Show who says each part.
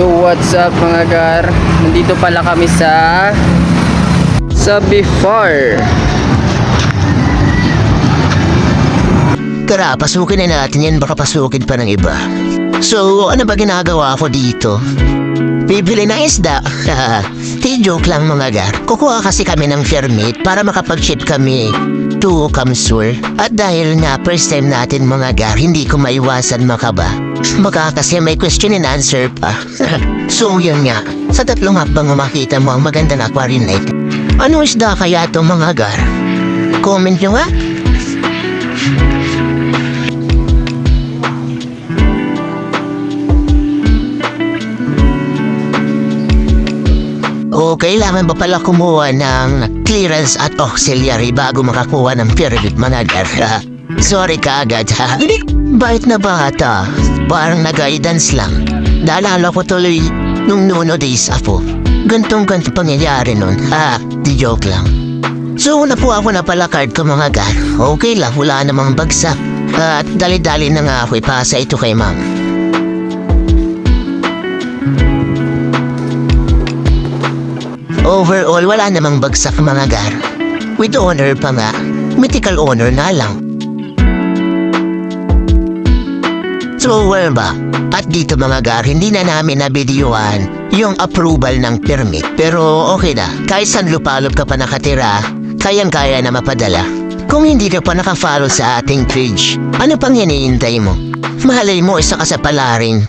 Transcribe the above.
Speaker 1: Yo, what's up mga gar? Nandito pala kami sa sa Before.
Speaker 2: Tara, pasukin na natin yan, baka pasukin pa ng iba. So, ano ba ginagawa ko dito? Bibili ng isda. Di joke lang mga gar. Kukuha kasi kami ng permit para makapag-ship kami to Kamsur. At dahil nga first time natin mga gar, hindi ko maiwasan makaba. Baka kasi may question and answer pa. so yun nga, sa tatlong hakbang makita mo ang maganda na aquarium lake. Ano isda kaya to mga gar? Comment nyo nga. O kailangan ba pala kumuha ng clearance at auxiliary bago makakuha ng permit manager? Sorry ka agad ha. Bait na bata. Parang na-guidance lang. Naalala ko tuloy nung nuno days ako. Gantong ganto pangyayari nun. Ha, di joke lang. So una po ako na pala card ko mga gan. Okay lang, wala namang bagsak. At dali-dali na nga ako ipasa ito kay ma'am. Overall, wala namang bagsak mga gar. With honor pa nga, mythical honor na lang. So, well ba? At dito mga gar, hindi na namin nabidyoan yung approval ng permit. Pero okay na, kahit saan lupalop ka pa nakatira, kayang-kaya na mapadala. Kung hindi ka pa nakafollow sa ating page, ano pang hinihintay mo? Mahalay mo isa ka sa palarin